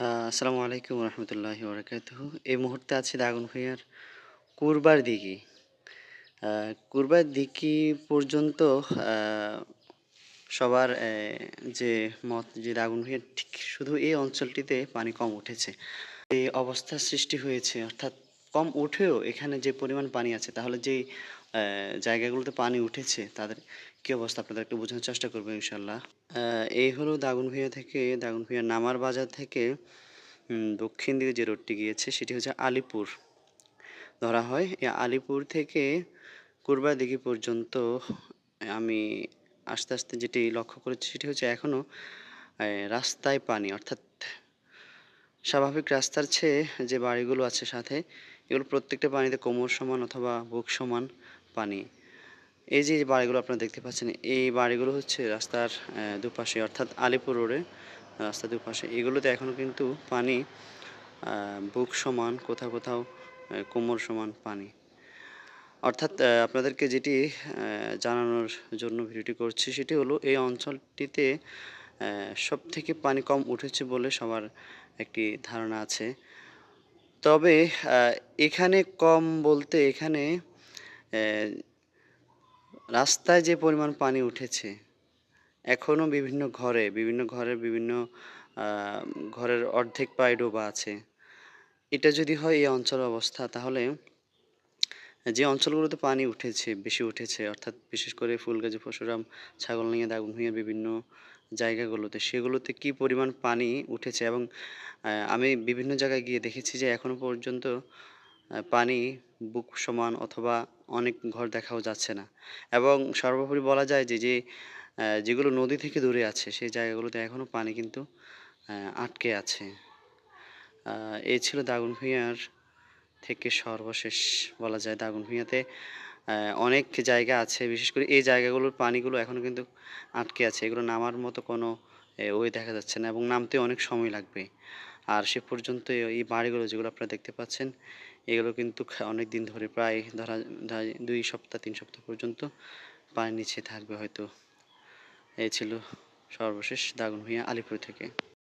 আসসালামু আলাইকুম রহমতুল্লাহি বরকাত এই মুহূর্তে আছে দাগুন ভূঁইয়ার কুরবার দিঘি। কুরবার দিঘি পর্যন্ত সবার যে মত, যে দাগুন ভূঁইয়ার, ঠিক শুধু এই অঞ্চলটিতে পানি কম উঠেছে। এই অবস্থার সৃষ্টি হয়েছে, অর্থাৎ কম উঠেও এখানে যে পরিমাণ পানি আছে, তাহলে যেই জায়গাগুলোতে পানি উঠেছে, তাদের কি অবস্থা? আপনাদের একটু বোঝানোর চেষ্টা করব ইনশাল্লাহ এই হলো দাগনভূঞা থেকে, দাগনভূঞা নামার বাজার থেকে দক্ষিণ দিকে যে রোডটি গিয়েছে, সেটি হচ্ছে আলিপুর। ধরা হয়, এই আলিপুর থেকে কুরবা দিঘি পর্যন্ত আমি আস্তে আস্তে যেটি লক্ষ্য করেছি, সেটি হচ্ছে এখনও রাস্তায় পানি, অর্থাৎ স্বাভাবিক রাস্তার চেয়ে যে বাড়িগুলো আছে সাথে, এগুলো প্রত্যেকটা পানিতে কোমর সমান অথবা বুক সমান পানি। এই যে বাড়িগুলো আপনারা দেখতে পাচ্ছেন, এই বাড়িগুলো হচ্ছে রাস্তার দুপাশে, অর্থাৎ আলিপুর রোডে, রাস্তার দুপাশে। এগুলোতে এখনও কিন্তু পানি বুক সমান, কোথাও কোথাও কোমর সমান পানি। অর্থাৎ আপনাদেরকে যেটি জানানোর জন্য ভিডিওটি করছি, সেটি হলো এই অঞ্চলটিতে সব থেকে পানি কম উঠেছে বলে সবার একটি ধারণা আছে। তবে এখানে কম বলতে এখানে রাস্তায় যে পরিমাণ পানি উঠেছে এখনও বিভিন্ন ঘরে, বিভিন্ন ঘরের বিভিন্ন ঘরের অর্ধেক প্রায় ডোবা আছে। এটা যদি হয় এই অঞ্চল অবস্থা, তাহলে যে অঞ্চলগুলোতে পানি উঠেছে, বেশি উঠেছে, অর্থাৎ বিশেষ করে ফুলগাজী, পরশুরাম ছাগলনাইয়া দাগনভূঞা বিভিন্ন জায়গাগুলোতে, সেগুলোতে কি পরিমাণ পানি উঠেছে? এবং আমি বিভিন্ন জায়গায় গিয়ে দেখেছি যে এখনও পর্যন্ত পানি বুক সমান অথবা অনেক ঘর দেখাও যাচ্ছে না। এবং সর্বোপরি বলা যায় যে যে যেগুলো নদী থেকে দূরে আছে, সেই জায়গাগুলোতে এখনও পানি কিন্তু আটকে আছে। এই ছিল দাগনভূঞার থেকে সর্বশেষ বলা যায় দাগনভূঞাতে অনেক জায়গা আছে। বিশেষ করে এই জায়গাগুলোর পানিগুলো এখনও কিন্তু আটকে আছে। এগুলো নামার মতো কোনো ওয়ে দেখা যাচ্ছে না এবং নামতে অনেক সময় লাগবে। আর সে পর্যন্ত এই- বাড়িগুলো যেগুলো আপনারা দেখতে পাচ্ছেন, এগুলো কিন্তু অনেক দিন ধরে প্রায় ধরা দুই সপ্তাহ, তিন সপ্তাহ পর্যন্ত পানির নিচে থাকবে হয়তো। এই ছিল সর্বশেষ দাগনভূঞা আলিপুর থেকে।